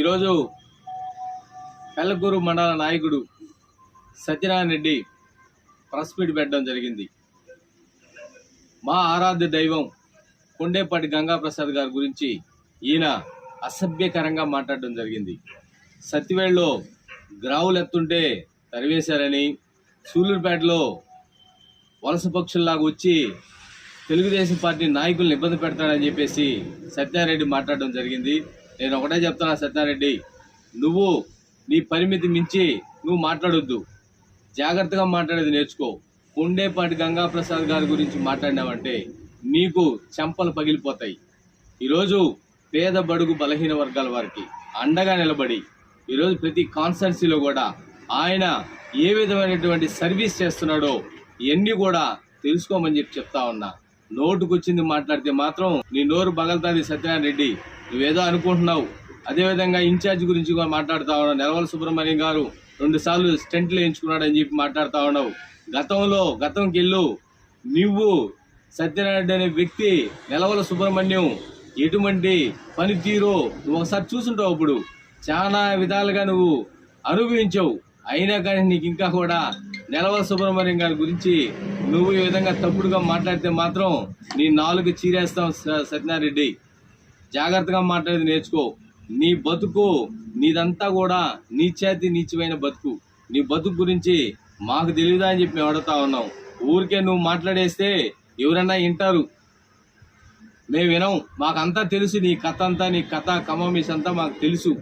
ఈరోజు పెళ్ళకూరు మండల నాయకుడు సత్యనారాయణ రెడ్డి ప్రెస్ మీట్ పెట్టడం జరిగింది. మా ఆరాధ్య దైవం కొండేపాటి గంగాప్రసాద్ గారి గురించి ఈయన అసభ్యకరంగా మాట్లాడడం జరిగింది. సత్యవేళ్ళలో గ్రావులు ఎత్తుంటే తరివేశారని సూలూరుపేటలో వలస పక్షుల్లాగా వచ్చి తెలుగుదేశం పార్టీ నాయకుల్ని ఇబ్బంది పెడతాడని చెప్పేసి సత్యారెడ్డి మాట్లాడడం జరిగింది. నేను ఒకటే చెప్తున్నా సత్యారెడ్డి నువ్వు నీ పరిమితి మించి నువ్వు మాట్లాడొద్దు. జాగ్రత్తగా మాట్లాడేది నేర్చుకో. కొండేపాటి గంగాప్రసాద్ గారి గురించి మాట్లాడినావంటే నీకు చెంపలు పగిలిపోతాయి. ఈరోజు పేద బడుగు బలహీన వర్గాల వారికి అండగా నిలబడి ఈరోజు ప్రతి కాన్స్టెన్సీలో కూడా ఆయన ఏ విధమైనటువంటి సర్వీస్ చేస్తున్నాడో ఇవన్నీ కూడా తెలుసుకోమని చెప్పి చెప్తా ఉన్నా. నోటుకొచ్చింది మాట్లాడితే మాత్రం నీ నోరు బగలుతుంది సత్యనారాయణ రెడ్డి నువ్వేదో అనుకుంటున్నావు. అదేవిధంగా ఇన్ఛార్జ్ గురించి కూడా మాట్లాడుతా ఉన్నావు. నెలవల సుబ్రహ్మణ్యం గారు రెండుసార్లు స్టెంట్లు వేయించుకున్నాడని చెప్పి మాట్లాడుతూ ఉన్నావు. గతంలో గతంకి వెళ్ళు నువ్వు సత్యనారాయణ అనే వ్యక్తి నెలవల సుబ్రహ్మణ్యం ఎటువంటి పనితీరు నువ్వు ఒకసారి చూసుంటావు అప్పుడు. చాలా విధాలుగా నువ్వు అనుభవించావు. అయినా కానీ నీకు ఇంకా కూడా నెలవల సుబ్రహ్మణ్యం గారి గురించి నువ్వు ఈ విధంగా తప్పుడుగా మాట్లాడితే మాత్రం నీ నాలుగు చీరేస్తావు స- సత్యనారెడ్డి జాగ్రత్తగా మాట్లాడేది నేర్చుకో. నీ బతుకు నీదంతా కూడా నీ చేతి నీచమైన బతుకు. నీ బతుకు గురించి మాకు తెలియదా అని చెప్పి మేము అడుగుతా ఉన్నాం. ఊరికే నువ్వు మాట్లాడేస్తే ఎవరన్నా వింటారు. మేము వినం మాకంతా తెలుసు నీ కథ అంతా నీ కథ కమమిస్ అంతా మాకు తెలుసు.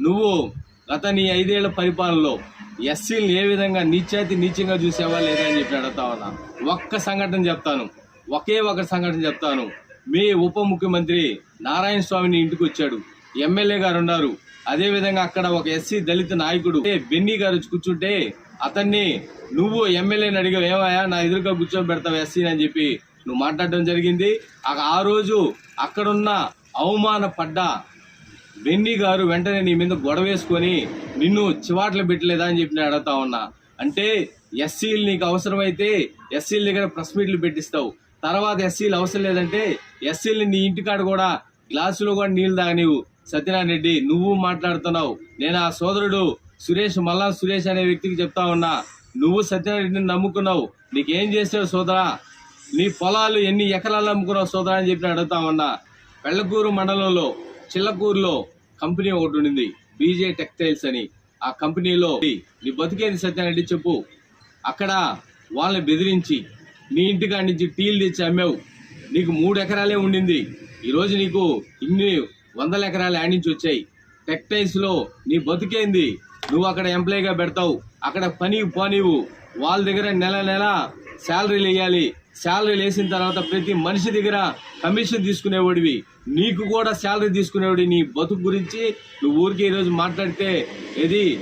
నువ్వు గత నీ ఐదేళ్ళ పరిపాలనలో ఎస్సీలను ఏ విధంగా నీచేతి నీచంగా చూసేవా లేదా అని చెప్పి అడుగుతా ఉన్నా. ఒక్క సంఘటన చెప్తాను. ఒకే ఒక సంఘటన చెప్తాను. మీ ఉప ముఖ్యమంత్రి నారాయణ స్వామిని ఇంటికి వచ్చాడు. ఎమ్మెల్యే గారు ఉన్నారు. అదే విధంగా అక్కడ ఒక ఎస్సీ దళిత నాయకుడు బెన్నీ గారు కూర్చుంటే అతన్ని నువ్వు ఎమ్మెల్యేని అడిగావు ఏమయ్యా నా ఎదురుగా కూర్చొని పెడతావు ఎస్సీ అని చెప్పి నువ్వు మాట్లాడడం జరిగింది. ఆ- ఆ రోజు అక్కడున్న అవమాన పడ్డ బెన్నీ గారు వెంటనే నీ మీద గొడవ వేసుకొని నిన్ను చివాట్లు పెట్టలేదా అని చెప్పి నేను అడుగుతా ఉన్నా. అంటే ఎస్సీలు నీకు అవసరమైతే ఎస్సీల దగ్గర ప్రెస్ మీట్లు పెట్టిస్తావు. తర్వాత ఎస్సీలు అవసరం లేదంటే ఎస్సీలు నీ ఇంటికాడ కూడా గ్లాసులో కూడా నీళ్ళు తాగనివు సత్యనారాయణ రెడ్డి నువ్వు మాట్లాడుతున్నావు. నేను ఆ సోదరుడు సురేష్ మల్లా సురేష్ అనే వ్యక్తికి చెప్తా ఉన్నా. నువ్వు సత్యనారాయణ రెడ్డిని నమ్ముకున్నావు. నీకేం చేసావు సోదరా? నీ పొలాలు ఎన్ని ఎకరాలు అమ్ముకున్నావు సోదరా అని చెప్పి అడుగుతా ఉన్నా. పెళ్ళకూరు మండలంలో చిల్లకూరులో కంపెనీ ఒకటి ఉండింది. బీజే టెక్స్టైల్స్ అని. ఆ కంపెనీలో నీ బతికేది సత్యారెడ్డి చెప్పు. అక్కడ వాళ్ళని బెదిరించి నీ ఇంటికాడి నుంచి టీలు తెచ్చి అమ్మావు. నీకు మూడు ఎకరాలే ఉండింది. ఈరోజు నీకు ఇన్ని వందల ఎకరాలు ఆడించి వచ్చాయి. టెక్టైల్స్లో నీ బతికేంది? నువ్వు అక్కడ ఎంప్లాయీగా పెడతావు. అక్కడ పని పోనీవు వాళ్ళ దగ్గర నెల నెల శాలరీలు వేయాలి. శాలరీలు వేసిన తర్వాత ప్రతి మనిషి దగ్గర కమిషన్ తీసుకునేవాడివి. నీకు కూడా శాలరీ తీసుకునేవాడి నీ బతుకు గురించి నువ్వు ఊరికి ఈరోజు మాట్లాడితే ఇది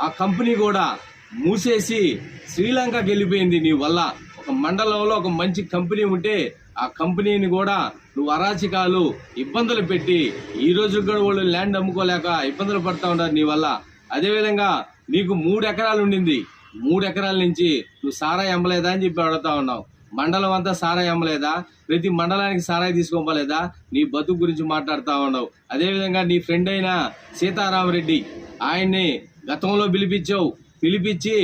ఆ కంపెనీ కూడా మూసేసి శ్రీలంక గెలిపోయింది నీ వల్ల. ఒక మండలంలో ఒక మంచి కంపెనీ ఉంటే ఆ కంపెనీని కూడా నువ్వు అరాచకాలు ఇబ్బందులు పెట్టి ఈ రోజు కూడా వాళ్ళు ల్యాండ్ అమ్ముకోలేక ఇబ్బందులు పడతా ఉన్నారు నీ వల్ల. అదేవిధంగా నీకు మూడు ఎకరాలు ఉండింది. మూడు ఎకరాల నుంచి నువ్వు సారాయి అమ్మలేదా అని చెప్పి అడుగుతా ఉన్నావు. మండలం అంతా సారాయి అమ్మలేదా? ప్రతి మండలానికి సారాయి తీసుకోమలేదా? నీ బతుకు గురించి మాట్లాడుతూ ఉన్నావు. అదేవిధంగా నీ ఫ్రెండ్ అయిన సీతారామరెడ్డి ఆయన్ని గతంలో పిలిపించావు. పిలిపించి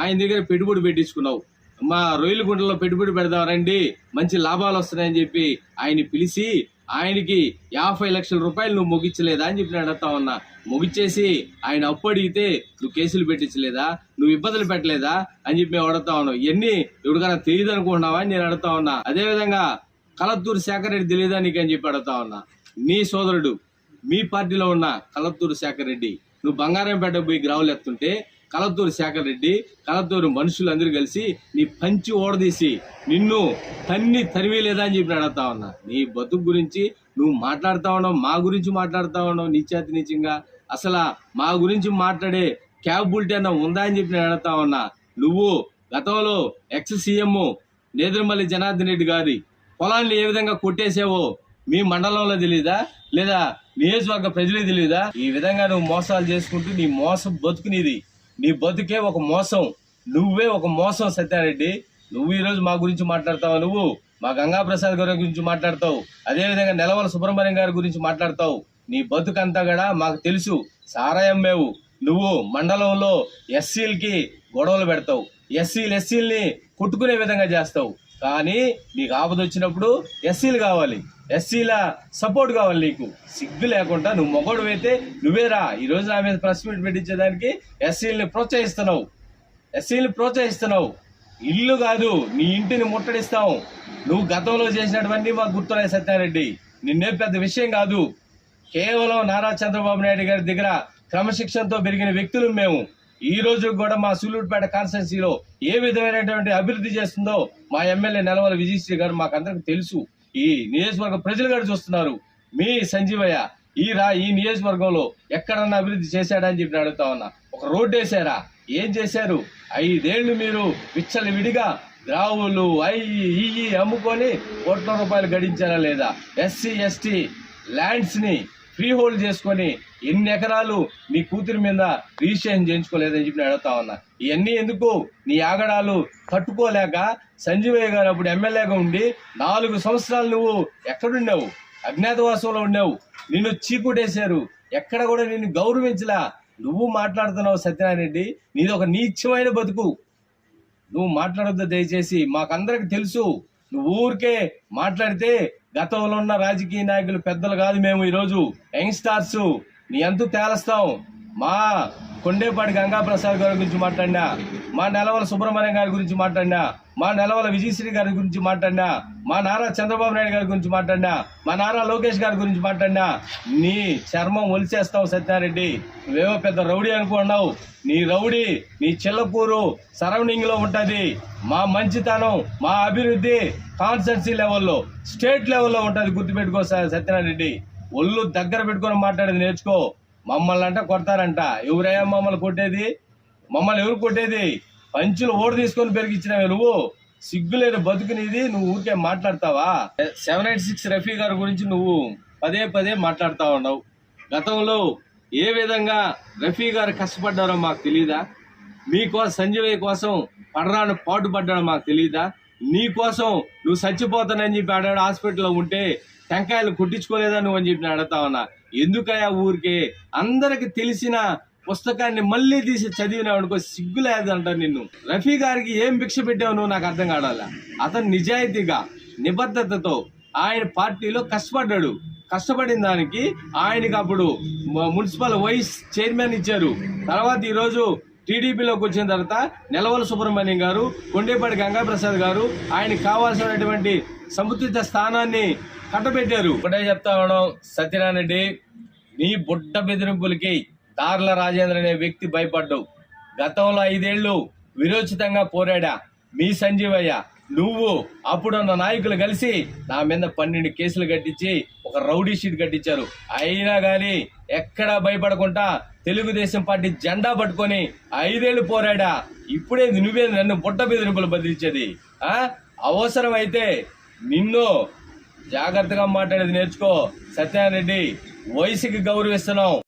ఆయన దగ్గర పెట్టుబడి పెట్టించుకున్నావు. మా రొయ్యలగుంటలో పెట్టుబడి పెడదాం రండి మంచి లాభాలు వస్తున్నాయని చెప్పి ఆయన్ని పిలిచి ఆయనకి యాభై లక్షల రూపాయలు నువ్వు ముగించలేదా అని చెప్పి నేను అడుగుతా ఉన్నా. ముగిచ్చేసి ఆయన అప్పు అడిగితే నువ్వు కేసులు పెట్టించలేదా నువ్వు ఇబ్బందులు పెట్టలేదా అని చెప్పి మేము అడుగుతా ఉన్నావు ఇవన్నీ ఎవరికైనా తెలియదు అనుకుంటున్నావా అని నేను అడుగుతా ఉన్నా. అదేవిధంగా కలత్తూరు శేఖర్ రెడ్డి తెలియదా నీకు అని చెప్పి అడుగుతా ఉన్నా. నీ సోదరుడు మీ పార్టీలో ఉన్న కలత్తూరు శేఖర్ రెడ్డి నువ్వు బంగారంపేట పోయి గ్రావులు ఎత్తుంటే కలద్దూరు శేఖర్ రెడ్డి కలద్దూరు మనుషులందరూ కలిసి నీ పంచి ఓడదీసి నిన్ను తన్ని తరివేలేదా అని చెప్పి అడుగుతా ఉన్నా. నీ బతుకు గురించి నువ్వు మాట్లాడుతా ఉన్నావు మా గురించి మాట్లాడుతా ఉన్నావు నీచాతి నీచంగా అసలు మా గురించి మాట్లాడే క్యాపబిలిటీ అన్న ఉందా అని చెప్పి నేను అడుగుతా ఉన్నా. నువ్వు గతంలో ఎక్స్ సీఎం నేదురుమల్లి జనార్దన్ రెడ్డి గారి పొలాన్ని ఏ విధంగా కొట్టేసావో మీ మండలంలో తెలియదా లేదా నియోజకవర్గ ప్రజలే తెలియదా ఈ విధంగా నువ్వు మోసాలు చేసుకుంటూ నీ మోసం బతుకునేది. నీ బతుకే ఒక మోసం. నువ్వే ఒక మోసం సత్యారెడ్డి. నువ్వు ఈరోజు మా గురించి మాట్లాడతావు నువ్వు? మా గంగాప్రసాద్ గారి గురించి మాట్లాడతావు. అదేవిధంగా నెలవల సుబ్రహ్మణ్యం గారి గురించి మాట్లాడతావు. నీ బతుకంతా కూడా మాకు తెలుసు. సారాయం మేవు నువ్వు మండలంలో ఎస్సీలకి గొడవలు పెడతావు. ఎస్సీలు ఎస్సీల్ని కొట్టుకునే విధంగా చేస్తావు. కానీ నీకు ఆపద వచ్చినప్పుడు ఎస్సీలు కావాలి. ఎస్సీల సపోర్ట్ కావాలి నీకు. సిగ్గు లేకుండా నువ్వు మొగోడు అయితే నువ్వేరా ఈ రోజు నా మీద ప్రెస్ మీట్ పెట్టించేదానికి ఎస్సీలని ప్రోత్సహిస్తున్నావు. ఎస్సీని ప్రోత్సహిస్తున్నావు. ఇల్లు కాదు నీ ఇంటిని ముట్టడిస్తాం. నువ్వు గతంలో చేసినటువంటి మాకు గుర్తున్నాయి సత్యారెడ్డి. నిన్నే పెద్ద విషయం కాదు. కేవలం నారా చంద్రబాబు నాయుడు గారి దగ్గర క్రమశిక్షణతో పెరిగిన వ్యక్తులు మేము. ఈ రోజు కూడా మా సూలూరుపేట కాన్స్టెన్సీలో ఏ విధమైనటువంటి అభివృద్ధి చేస్తుందో మా ఎమ్మెల్యే నెలవల విజయశ్రీ గారు మాకందరికి తెలుసు. ఈ నియోజకవర్గ ప్రజలు గారు చూస్తున్నారు. మీ సంజీవయ్య ఈ రా ఈ నియోజకవర్గంలో ఎక్కడన్నా అభివృద్ధి చేశాడని చెప్పి అడుగుతా ఉన్నా. ఒక రోడ్డు వేసారా ఏం చేశారు? ఐదేళ్ళు మీరు విచ్చలు విడిగా ద్రావులు అయ్యి ఇయ్యి అమ్ముకొని కోట్ల రూపాయలు గడించారా లేదా? ఎస్సీ ఎస్టీ ల్యాండ్స్ని ఫ్రీ హోల్డ్ చేసుకొని ఎన్ని ఎకరాలు నీ కూతురి మీద రిజిస్ట్రేషన్ చేయించుకోలేదని చెప్పి నేను అడుగుతా ఉన్నా. ఇవన్నీ ఎందుకు? నీ ఆగడాలు తట్టుకోలేక సంజీవయ్య గారు అప్పుడు ఎమ్మెల్యేగా ఉండి నాలుగు సంవత్సరాలు నువ్వు ఎక్కడున్నావు అజ్ఞాతవాసంలో ఉన్నావు నిన్ను చీకుటేశారు. ఎక్కడ కూడా నిన్ను గౌరవించలా. నువ్వు మాట్లాడుతున్నావు సత్యనారాయణ రెడ్డి నీది ఒక నీచమైన బతుకు. నువ్వు మాట్లాడొద్దు దయచేసి. మాకందరికి తెలుసు. నువ్వు ఊరికే మాట్లాడితే గతంలో ఉన్న రాజకీయ నాయకులు పెద్దలు కాదు మేము ఈరోజు. యంగ్స్టార్స్ నీ ఎంతో తేలస్తాం. మా కొండేపాటి గంగాప్రసాద్ గారి గురించి మాట్లాడినా మా నెలవల సుబ్రహ్మణ్యం గారి గురించి మాట్లాడినా మా నెలవల విజయశ్రీ గారి గురించి మాట్లాడినా మా నారా చంద్రబాబు నాయుడు గారి గురించి మాట్లాడినా మా నారా లోకేష్ గారి గురించి మాట్లాడినా నీ చర్మం ఒలిచేస్తావు సత్యారెడ్డి. నువ్వేవో పెద్ద రౌడీ అనుకున్నావు నీ రౌడీ నీ చిల్లపూరు సరౌండింగ్లో ఉంటుంది. మా మంచితనం మా అభివృద్ధి కాన్స్టెన్సీ లెవెల్లో స్టేట్ లెవెల్లో ఉంటుంది గుర్తుపెట్టుకో సత్యనారెడ్డి సత్యనారాయణ రెడ్డి. ఒళ్ళు దగ్గర పెట్టుకొని మాట్లాడేది నేర్చుకో. మమ్మల్ని అంట కొడతారంట. ఎవరయ్యా మమ్మల్ని కొట్టేది? మమ్మల్ని ఎవరు కొట్టేది? పంచులు ఓటు తీసుకొని పెరిగించినవి నువ్వు. సిగ్గులేని బతుకునేది నువ్వు ఊరికే మాట్లాడతావా? సెవెన్ ఎయిట్ సిక్స్ రఫీ గారి గురించి నువ్వు పదే పదే మాట్లాడుతా ఉన్నావు. గతంలో ఏ విధంగా రఫీ గారు కష్టపడ్డారో మాకు తెలియదా మీకోసం సంజయ్ కోసం పడరాను పాటు పడ్డాడో మాకు తెలియదా నీ కోసం నువ్వు చచ్చిపోతానని చెప్పి ఆడాడు హాస్పిటల్లో ఉంటే టెంకాయలు కొట్టించుకోలేదా నువ్వు అని చెప్పి నేను అడుగుతా ఉన్నా. ఎందుకయ్యా ఊరికే? అందరికి తెలిసిన పుస్తకాన్ని మళ్ళీ తీసి చదివినావు అనుకో సిగ్గు లేదంట నిన్ను. రఫీ గారికి ఏం భిక్ష పెట్టావు నువ్వు నాకు అర్థం కావాలా అతను నిజాయితీగా నిబద్ధతతో ఆయన పార్టీలో కష్టపడ్డాడు. కష్టపడిన దానికి ఆయనకి అప్పుడు మున్సిపల్ వైస్ చైర్మన్ ఇచ్చారు. తర్వాత ఈరోజు టీడీపీలోకి వచ్చిన తర్వాత నెలవల సుబ్రహ్మణ్యం గారు కొండేపాటి గంగాప్రసాద్ గారు ఆయనకు కావాల్సినటువంటి సముచిత స్థానాన్ని కట్టబెట్టారు. ఒకటే చెప్తా ఉన్నాం సత్యనారాయణ రెడ్డి నీ బుడ్డ బెదిరింపులకి దార్ల రాజేంద్ర అనే వ్యక్తి భయపడ్డావు. గతంలో ఐదేళ్ళు విరోచితంగా పోరాడా? మీ సంజీవయ్య నువ్వు అప్పుడున్న నాయకులు కలిసి నా మీద పన్నెండు కేసులు కట్టించి ఒక రౌడీ షీట్ కట్టించారు. అయినా కానీ ఎక్కడా భయపడకుండా తెలుగుదేశం పార్టీ జెండా పట్టుకొని ఐదేళ్ళు పోరాడా? ఇప్పుడే నువ్వే నన్ను బుట్ట బెదిరింపులు బదిలించేది. ఆ? అవసరమైతే నిన్ను జాగ్రత్తగా మాట్లాడేది నేర్చుకో. సత్యనారాయణ రెడ్డి వయసుకి గౌరవిస్తున్నావు